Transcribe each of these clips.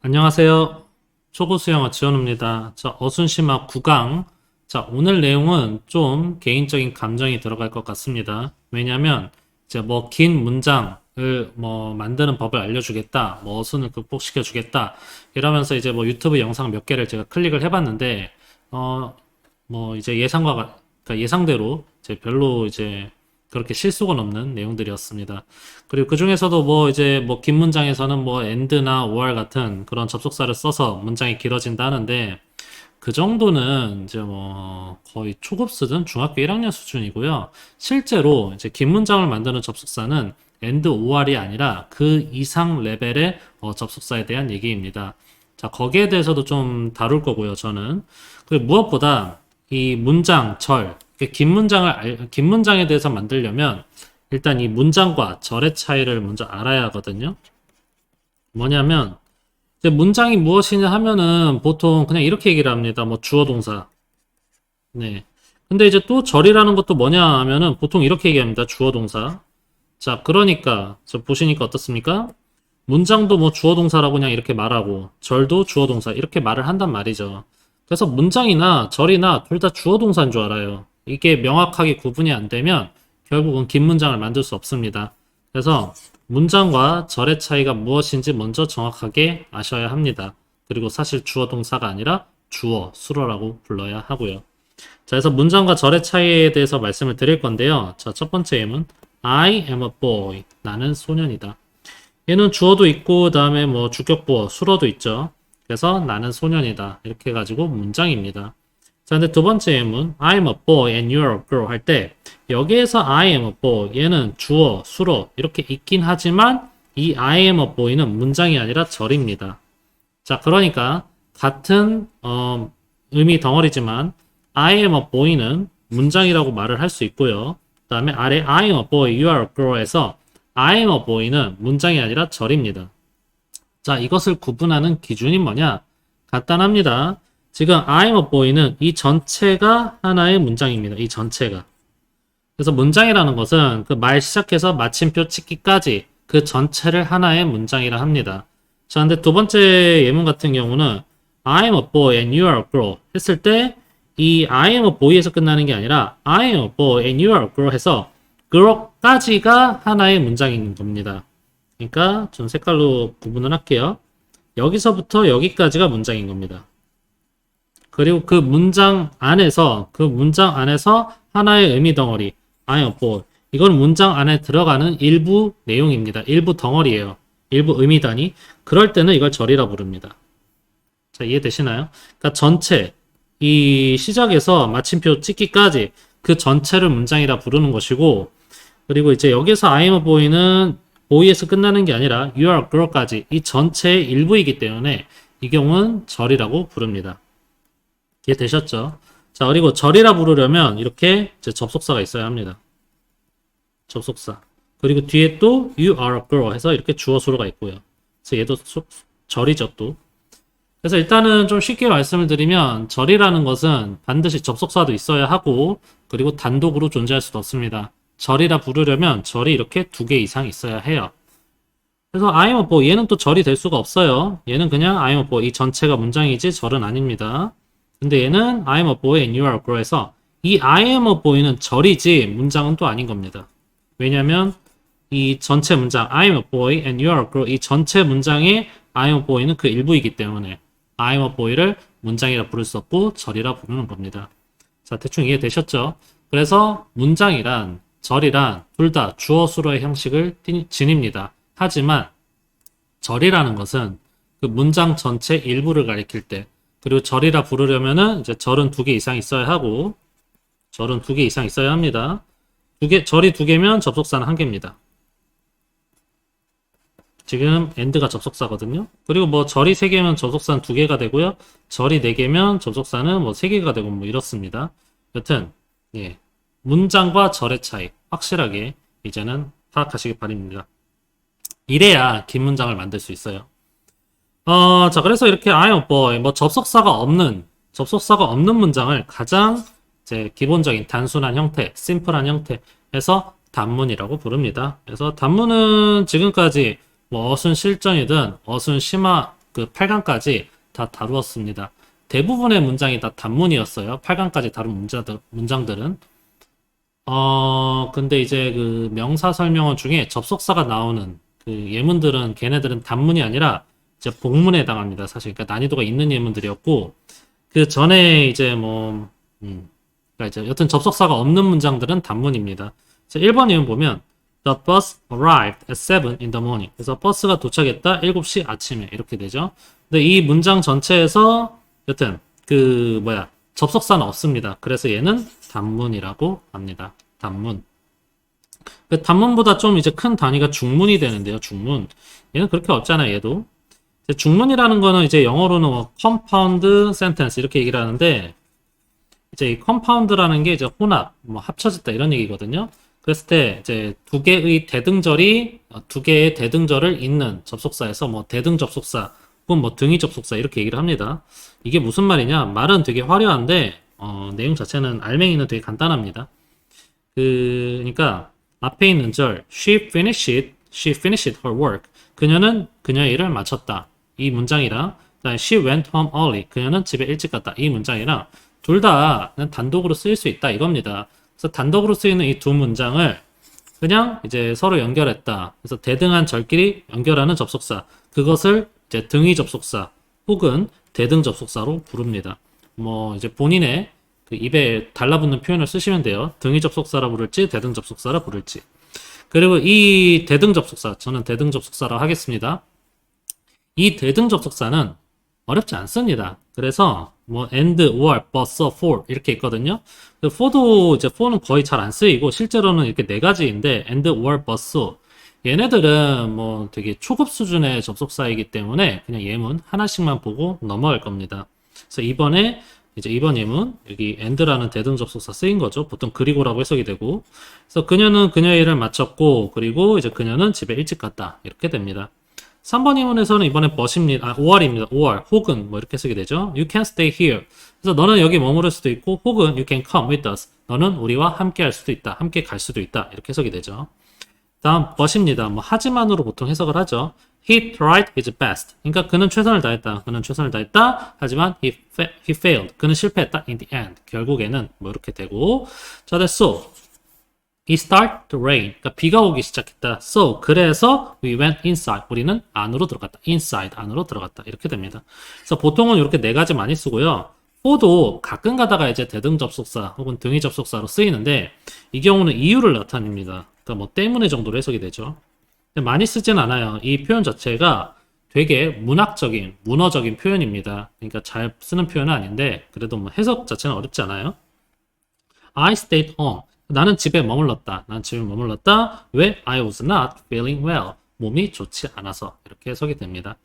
안녕하세요. 초고수 영어 지원우입니다. 자, 어순심화 9강. 자, 오늘 내용은 좀 개인적인 감정이 들어갈 것 같습니다. 왜냐면, 이제 뭐 긴 문장을 뭐 만드는 법을 알려주겠다, 뭐 어순을 극복시켜주겠다, 이러면서 이제 뭐 유튜브 영상 몇 개를 제가 클릭을 해봤는데, 어, 뭐 이제 예상과, 같- 그러니까 예상대로 이제 별로 이제 그렇게 실수가 없는 내용들이었습니다. 그리고 그 중에서도 뭐 이제 뭐 긴 문장에서는 뭐 and나 or 같은 그런 접속사를 써서 문장이 길어진다 하는데 그 정도는 이제 뭐 거의 초급 수준 중학교 1학년 수준이고요. 실제로 이제 긴 문장을 만드는 접속사는 and or이 아니라 그 이상 레벨의 어, 접속사에 대한 얘기입니다. 자, 거기에 대해서도 좀 다룰 거고요, 저는. 그리고 무엇보다 이 문장, 절, 긴 문장을, 알- 긴 문장에 대해서 만들려면 일단 이 문장과 절의 차이를 먼저 알아야 하거든요. 뭐냐면, 문장이 무엇이냐 하면은 보통 그냥 이렇게 얘기를 합니다. 뭐 주어 동사. 네. 근데 이제 또 절이라는 것도 뭐냐 하면은 보통 이렇게 얘기합니다. 주어 동사. 자, 그러니까, 저 보시니까 어떻습니까? 문장도 뭐 주어 동사라고 그냥 이렇게 말하고, 절도 주어 동사, 이렇게 말을 한단 말이죠. 그래서 문장이나 절이나 둘 다 주어 동사인 줄 알아요. 이게 명확하게 구분이 안 되면 결국은 긴 문장을 만들 수 없습니다. 그래서 문장과 절의 차이가 무엇인지 먼저 정확하게 아셔야 합니다. 그리고 사실 주어 동사가 아니라 주어, 수로라고 불러야 하고요. 자, 그래서 문장과 절의 차이에 대해서 말씀을 드릴 건데요. 자, 첫 번째 예문. I am a boy. 나는 소년이다. 얘는 주어도 있고, 그 다음에 뭐 주격보어, 수로도 있죠. 그래서 나는 소년이다. 이렇게 해가지고 문장입니다. 자, 근데 두 번째 예문, I'm a boy and you're a girl 할 때, 여기에서 I am a boy, 얘는 주어, 수로, 이렇게 있긴 하지만, 이 I am a boy는 문장이 아니라 절입니다. 자, 그러니까, 같은, 어, 의미 덩어리지만, I am a boy는 문장이라고 말을 할 수 있고요. 그 다음에 아래 I am a boy, you are a girl에서 I am a boy는 문장이 아니라 절입니다. 자, 이것을 구분하는 기준이 뭐냐? 간단합니다. 지금 I'm a boy는 이 전체가 하나의 문장입니다. 이 전체가. 그래서 문장이라는 것은 그 말 시작해서 마침표 찍기까지 그 전체를 하나의 문장이라 합니다. 자, 근데 두 번째 예문 같은 경우는 I'm a boy and you are a girl 했을 때 이 I am a boy에서 끝나는 게 아니라 I am a boy and you are a girl 해서 girl까지가 하나의 문장인 겁니다. 그러니까 좀 색깔로 구분을 할게요. 여기서부터 여기까지가 문장인 겁니다. 그리고 그 문장 안에서 그 문장 안에서 하나의 의미 덩어리 a boy 이건 문장 안에 들어가는 일부 내용입니다. 일부 덩어리예요. 일부 의미 단위. 그럴 때는 이걸 절이라 부릅니다. 자, 이해되시나요? 그러니까 전체 이 시작에서 마침표 찍기까지 그 전체를 문장이라 부르는 것이고 그리고 이제 여기서 I am a boy는 boy에서 끝나는 게 아니라 you are girl까지 이 전체의 일부이기 때문에 이 경우는 절이라고 부릅니다. 이해 되셨죠? 자, 그리고 절이라 부르려면 이렇게 접속사가 있어야 합니다. 접속사. 그리고 뒤에 또 you are a girl 해서 이렇게 주어 수로가 있고요. 그래서 얘도 수- 절이죠 또. 그래서 일단은 좀 쉽게 말씀을 드리면 절이라는 것은 반드시 접속사도 있어야 하고 그리고 단독으로 존재할 수도 없습니다. 절이라 부르려면 절이 이렇게 두 개 이상 있어야 해요. 그래서 I am a boy 얘는 또 절이 될 수가 없어요. 얘는 그냥 I am a boy 이 전체가 문장이지 절은 아닙니다. 근데 얘는 I am a boy and you are a girl에서 이 I am a boy는 절이지 문장은 또 아닌 겁니다. 왜냐면 이 전체 문장 I am a boy and you are a girl 이 전체 문장의 I am a boy는 그 일부이기 때문에 I am a boy를 문장이라 부를 수 없고 절이라 부르는 겁니다. 자, 대충 이해되셨죠? 그래서 문장이란 절이란 둘 다 주어 수로의 형식을 띠- 지닙니다. 하지만 절이라는 것은 그 문장 전체 일부를 가리킬 때 그리고 절이라 부르려면은 이제 절은 두 개 이상 있어야 하고 절은 두 개 이상 있어야 합니다. 두 개, 절이 두 개면 접속사는 한 개입니다. 지금 end가 접속사거든요. 그리고 뭐 절이 세 개면 접속사는 두 개가 되고요. 절이 네 개면 접속사는 뭐 세 개가 되고 뭐 이렇습니다. 여튼 예. 문장과 절의 차이 확실하게 이제는 파악하시기 바랍니다. 이래야 긴 문장을 만들 수 있어요. 어, 자, 그래서 이렇게 a boy, 뭐 접속사가 없는, 접속사가 없는 문장을 가장 이제 기본적인 단순한 형태, 심플한 형태에서 단문이라고 부릅니다. 그래서 단문은 지금까지 뭐 어순 실전이든 어순 심화 그 8강까지 다 다루었습니다. 대부분의 문장이 다 단문이었어요. 8강까지 다룬 문자들, 문장들은. 어, 근데 이제 그 명사 설명어 중에 접속사가 나오는 그 예문들은 걔네들은 단문이 아니라 이제 복문에 해당합니다. 사실. 그러니까 난이도가 있는 예문들이었고, 그 전에 이제 뭐, 음, 그러니까 이제 여튼 접속사가 없는 문장들은 단문입니다. 자, 1번 예문 보면, The bus arrived at 7 in the morning. 그래서 버스가 도착했다 7시 아침에 이렇게 되죠. 근데 이 문장 전체에서 여튼 그 뭐야 접속사는 없습니다. 그래서 얘는 단문이라고 합니다. 단문. 그 단문보다 좀 이제 큰 단위가 중문이 되는데요. 중문. 얘는 그렇게 없잖아요. 얘도. 중문이라는 거는 이제 영어로는 뭐 compound sentence 이렇게 얘기를 하는데 이제 이 compound라는 게 이제 혼합, 뭐 합쳐졌다 이런 얘기거든요. 그랬을 때 이제 두 개의 대등절이 어, 두 개의 대등절을 잇는 접속사에서 뭐 대등 접속사 혹은 뭐 등위 접속사 이렇게 얘기를 합니다. 이게 무슨 말이냐? 말은 되게 화려한데 어, 내용 자체는 알맹이는 되게 간단합니다. 그 그러니까 앞에 있는 절 she finished she finished her work 그녀는 그녀의 일을 마쳤다 이 문장이랑 she went home early 그녀는 집에 일찍 갔다 이 문장이랑 둘 다 단독으로 쓰일 수 있다 이겁니다. 그래서 단독으로 쓰이는 이 두 문장을 그냥 이제 서로 연결했다. 그래서 대등한 절끼리 연결하는 접속사. 그것을 이제 등위 접속사 혹은 대등 접속사로 부릅니다. 뭐 이제 본인의 그 입에 달라붙는 표현을 쓰시면 돼요. 등위 접속사라 부를지 대등 접속사라 부를지. 그리고 이 대등 접속사, 저는 대등 접속사라 하겠습니다. 이 대등 접속사는 어렵지 않습니다. 그래서 뭐 and, or, but, so, for 이렇게 있거든요. 그 for도 이제 for는 거의 잘 안 쓰이고 실제로는 이렇게 네 가지인데 and, or, but, so 얘네들은 뭐 되게 초급 수준의 접속사이기 때문에 그냥 예문 하나씩만 보고 넘어갈 겁니다. 그래서 이번에 이제 이번 예문 여기 and라는 대등 접속사 쓰인 거죠. 보통 그리고라고 해석이 되고 그래서 그녀는 그녀의 일을 마쳤고 그리고 이제 그녀는 집에 일찍 갔다 이렇게 됩니다. 3번 예문에서는 이번에 but입니다. 아, 5월입니다. 5월 혹은 뭐 이렇게 쓰게 되죠. You can stay here. 그래서 너는 여기 머무를 수도 있고 혹은 you can come with us. 너는 우리와 함께 할 수도 있다. 함께 갈 수도 있다. 이렇게 해석이 되죠. 다음 but입니다. 뭐 하지만으로 보통 해석을 하죠. He tried his best. 그러니까 그는 최선을 다했다. 그는 최선을 다했다. 하지만 he, he failed. 그는 실패했다. In the end. 결국에는 뭐 이렇게 되고 자 됐어. It started to rain. 그러니까 비가 오기 시작했다. So 그래서 we went inside. 우리는 안으로 들어갔다. inside 안으로 들어갔다. 이렇게 됩니다. 그래서 보통은 이렇게 네 가지 많이 쓰고요. for도 가끔 가다가 이제 대등 접속사 혹은 등위 접속사로 쓰이는데 이 경우는 이유를 나타냅니다. 그러니까 뭐 때문에 정도로 해석이 되죠. 많이 쓰진 않아요. 이 표현 자체가 되게 문학적인, 문어적인 표현입니다. 그러니까 잘 쓰는 표현은 아닌데 그래도 뭐 해석 자체는 어렵지 않아요. I stayed home. 나는 집에 머물렀다. 난 집에 머물렀다. 왜? I was not feeling well. 몸이 좋지 않아서 이렇게 해석이 됩니다.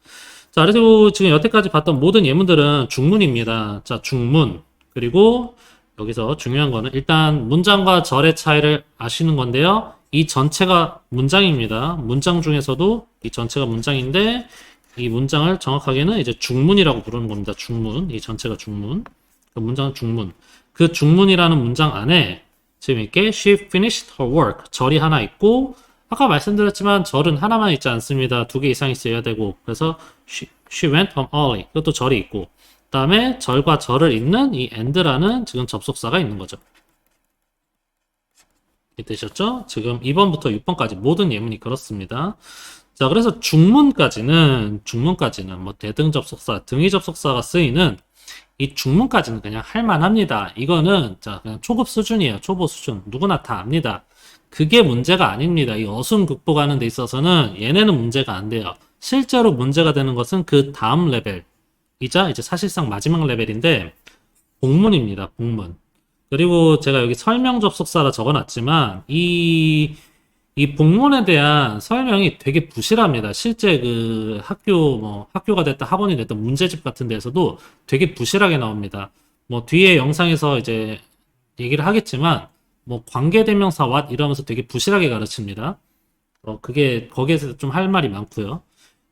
자, 그리고 지금 여태까지 봤던 모든 예문들은 중문입니다. 자, 중문. 그리고 여기서 중요한 거는 일단 문장과 절의 차이를 아시는 건데요. 이 전체가 문장입니다. 문장 중에서도 이 전체가 문장인데 이 문장을 정확하게는 이제 중문이라고 부르는 겁니다. 중문. 이 전체가 중문. 그 문장은 중문. 그 중문이라는 문장 안에 이렇게 she finished her work 절이 하나 있고 아까 말씀드렸지만 절은 하나만 있지 않습니다. 두 개 이상 있어야 되고 그래서 she, she went home early 그것도 절이 있고 그다음에 절과 절을 잇는 이 and라는 지금 접속사가 있는 거죠. 되셨죠? 지금 2번부터 6번까지 모든 예문이 그렇습니다. 자, 그래서 중문까지는 중문까지는 뭐 대등 접속사, 등위 접속사가 쓰이는 이 중문까지는 그냥 할만합니다. 이거는 자 그냥 초급 수준이에요. 초보 수준. 누구나 다 압니다. 그게 문제가 아닙니다. 이 어순 극복하는 데 있어서는 얘네는 문제가 안 돼요. 실제로 문제가 되는 것은 그 다음 레벨이자 이제 사실상 마지막 레벨인데 복문입니다. 복문. 그리고 제가 여기 설명 접속사라 적어놨지만 이 이 복문에 대한 설명이 되게 부실합니다. 실제 그 학교 뭐 학교가 됐다 학원이 됐다 문제집 같은 데서도 되게 부실하게 나옵니다. 뭐 뒤에 영상에서 이제 얘기를 하겠지만 뭐 관계대명사 what 이러면서 되게 부실하게 가르칩니다. 어 그게 거기에서 좀 할 말이 많고요.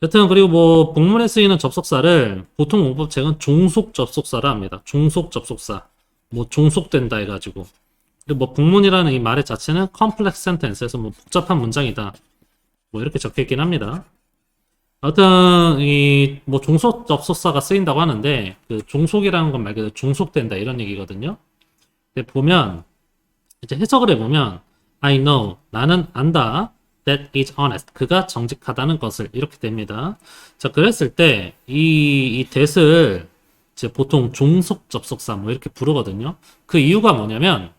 여튼 그리고 뭐 복문에 쓰이는 접속사를 보통 문법책은 종속 접속사라 합니다. 종속 접속사. 뭐 종속된다 해가지고 뭐 복문이라는 이 말의 자체는 complex sentence에서 뭐 복잡한 문장이다. 뭐 이렇게 적혀 있긴 합니다. 어떤 이뭐 종속 접속사가 쓰인다고 하는데 그 종속이라는 건 말 그대로 종속된다 이런 얘기거든요. 근데 보면 이제 해석을 해 보면 I know 나는 안다 that is honest 그가 정직하다는 것을 이렇게 됩니다. 자 그랬을 때 이이 that을 이제 보통 종속 접속사 뭐 이렇게 부르거든요. 그 이유가 뭐냐면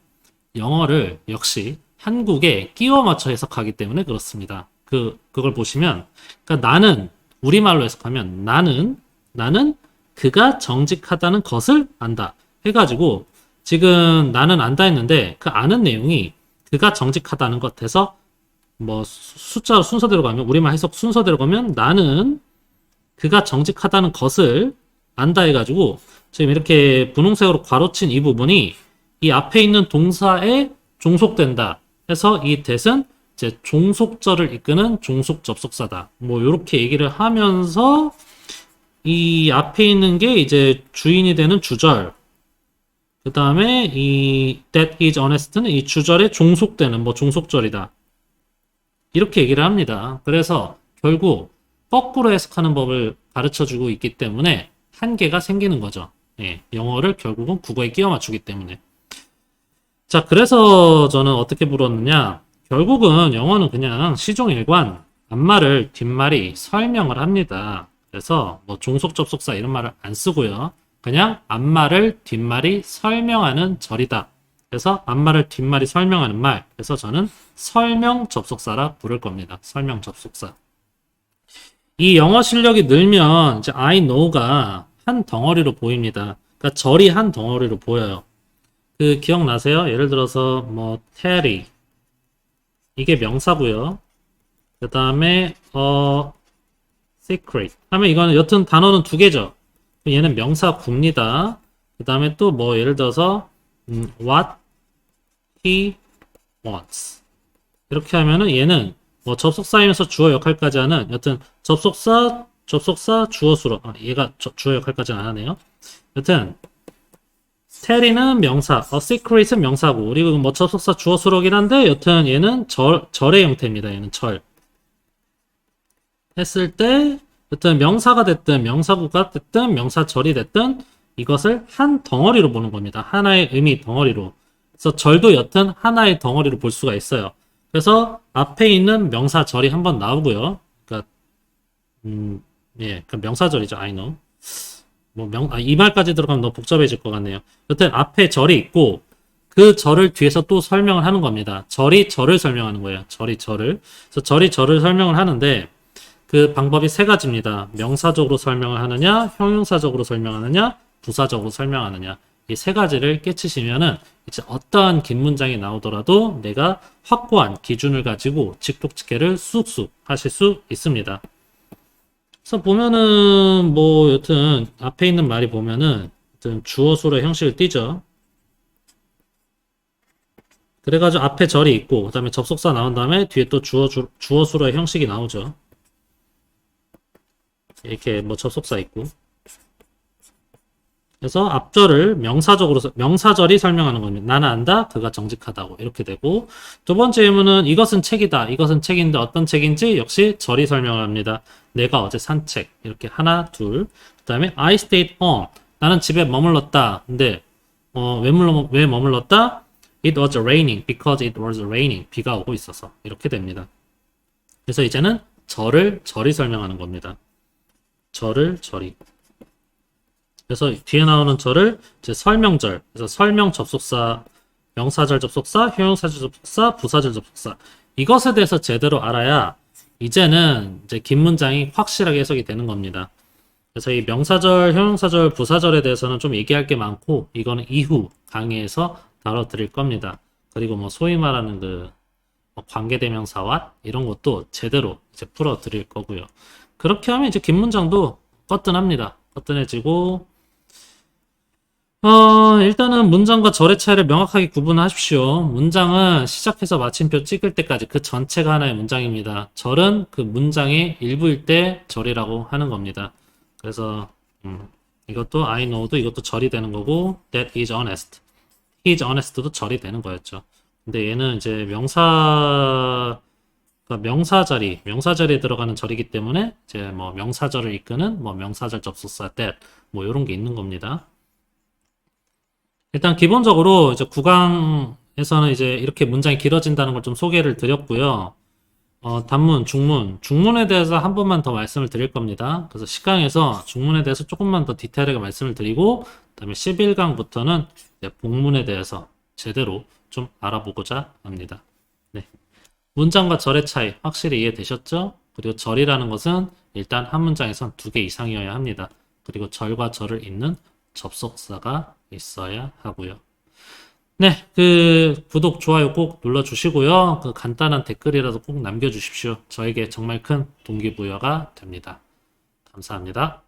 영어를 역시 한국에 끼워 맞춰 해석하기 때문에 그렇습니다. 그 그걸 보시면 그러니까 나는 우리말로 해석하면 나는 나는 그가 정직하다는 것을 안다 해가지고 지금 나는 안다 했는데 그 아는 내용이 그가 정직하다는 것에서 뭐 수- 숫자 순서대로 가면 우리말 해석 순서대로 가면 나는 그가 정직하다는 것을 안다 해가지고 지금 이렇게 분홍색으로 괄호친 이 부분이 이 앞에 있는 동사에 종속된다 해서 이 that은 이제 종속절을 이끄는 종속 접속사다. 뭐 이렇게 얘기를 하면서 이 앞에 있는 게 이제 주인이 되는 주절. 그 다음에 이 that is honest는 이 주절에 종속되는 뭐 종속절이다. 이렇게 얘기를 합니다. 그래서 결국 거꾸로 해석하는 법을 가르쳐 주고 있기 때문에 한계가 생기는 거죠. 예, 영어를 결국은 국어에 끼워 맞추기 때문에. 자, 그래서 저는 어떻게 불었느냐. 결국은 영어는 그냥 시종일관 앞말을 뒷말이 설명을 합니다. 그래서 뭐 종속 접속사 이런 말을 안 쓰고요. 그냥 앞말을 뒷말이 설명하는 절이다. 그래서 앞말을 뒷말이 설명하는 말. 그래서 저는 설명 접속사라 부를 겁니다. 설명 접속사. 이 영어 실력이 늘면 이제 I know가 한 덩어리로 보입니다. 그러니까 절이 한 덩어리로 보여요. 그 기억나세요? 예를 들어서 뭐 Terry 이게 명사고요. 그 다음에 어 secret 하면 이거는 여튼 단어는 두 개죠. 얘는 명사구입니다. 그 다음에 또 뭐 예를 들어서 음, what he wants 이렇게 하면은 얘는 뭐 접속사이면서 주어 역할까지 하는 여튼 접속사 접속사 주어 수로 아, 얘가 저- 주어 역할까지는 안 하네요. 여튼 테리는 명사, a secret은 명사고 그리고 뭐 접속사 주어 수로긴 한데 여튼 얘는 절 절의 형태입니다. 얘는 절 했을 때 여튼 명사가 됐든 명사구가 됐든 명사절이 됐든 이것을 한 덩어리로 보는 겁니다. 하나의 의미 덩어리로. 그래서 절도 여튼 하나의 덩어리로 볼 수가 있어요. 그래서 앞에 있는 명사절이 한번 나오고요. 그러니까 음, 예, 그 명사절이죠. I know. 뭐 명, 아, 이 말까지 들어가면 너무 복잡해질 것 같네요. 여튼 앞에 절이 있고 그 절을 뒤에서 또 설명을 하는 겁니다. 절이 절을 설명하는 거예요. 절이 절을. 그래서 절이 절을 설명을 하는데 그 방법이 세 가지입니다. 명사적으로 설명을 하느냐, 형용사적으로 설명하느냐, 부사적으로 설명하느냐. 이 세 가지를 깨치시면은 이제 어떠한 긴 문장이 나오더라도 내가 확고한 기준을 가지고 직독직해를 쑥쑥 하실 수 있습니다. 그래서 보면은 뭐 여튼 앞에 있는 말이 보면은 여튼 주어 수로 형식을 띠죠. 그래가지고 앞에 절이 있고 그 다음에 접속사 나온 다음에 뒤에 또 주어 주, 주어 수로의 형식이 나오죠. 이렇게 뭐 접속사 있고 그래서 앞절을 명사적으로 서- 명사절이 설명하는 겁니다. 나는 안다, 그가 정직하다고 이렇게 되고 두 번째 예문은 이것은 책이다, 이것은 책인데 어떤 책인지 역시 절이 설명을 합니다. 내가 어제 산 책 이렇게 하나 둘 그다음에 I stayed home 나는 집에 머물렀다. 근데 어, 왜, 머물, 왜 머물렀다? It was raining because it was raining 비가 오고 있어서 이렇게 됩니다. 그래서 이제는 절을 절이 설명하는 겁니다. 절을 절이. 그래서 뒤에 나오는 절을 이제 설명절. 그래서 설명 접속사, 명사절 접속사, 형용사절 접속사, 부사절 접속사. 이것에 대해서 제대로 알아야 이제는 이제 긴 문장이 확실하게 해석이 되는 겁니다. 그래서 이 명사절, 형용사절, 부사절에 대해서는 좀 얘기할 게 많고 이거는 이후 강의에서 다뤄드릴 겁니다. 그리고 뭐 소위 말하는 그뭐 관계대명사와 이런 것도 제대로 이제 풀어드릴 거고요. 그렇게 하면 이제 긴 문장도 거뜬합니다. 거뜬해지고 어, 일단은 문장과 절의 차이를 명확하게 구분하십시오. 문장은 시작해서 마침표 찍을 때까지 그 전체가 하나의 문장입니다. 절은 그 문장의 일부일 때 절이라고 하는 겁니다. 그래서 음, 이것도 I know도 이것도 절이 되는 거고 that is honest. is honest도 절이 되는 거였죠. 근데 얘는 이제 명사 그러니까 명사 자리, 명사 자리에 들어가는 절이기 때문에 이제 뭐 명사절을 이끄는 뭐 명사절 접속사 that 뭐 이런 게 있는 겁니다. 일단 기본적으로 이제 구강에서는 이제 이렇게 문장이 길어진다는 걸 좀 소개를 드렸고요. 어, 단문, 중문, 중문에 대해서 한 번만 더 말씀을 드릴 겁니다. 그래서 10강에서 중문에 대해서 조금만 더 디테일하게 말씀을 드리고, 그 다음에 11강부터는 복문에 대해서 제대로 좀 알아보고자 합니다. 네. 문장과 절의 차이 확실히 이해되셨죠? 그리고 절이라는 것은 일단 한 문장에선 두 개 이상이어야 합니다. 그리고 절과 절을 잇는 접속사가 있어야 하고요. 네, 그 구독, 좋아요 꼭 눌러주시고요. 그 간단한 댓글이라도 꼭 남겨주십시오. 저에게 정말 큰 동기부여가 됩니다. 감사합니다.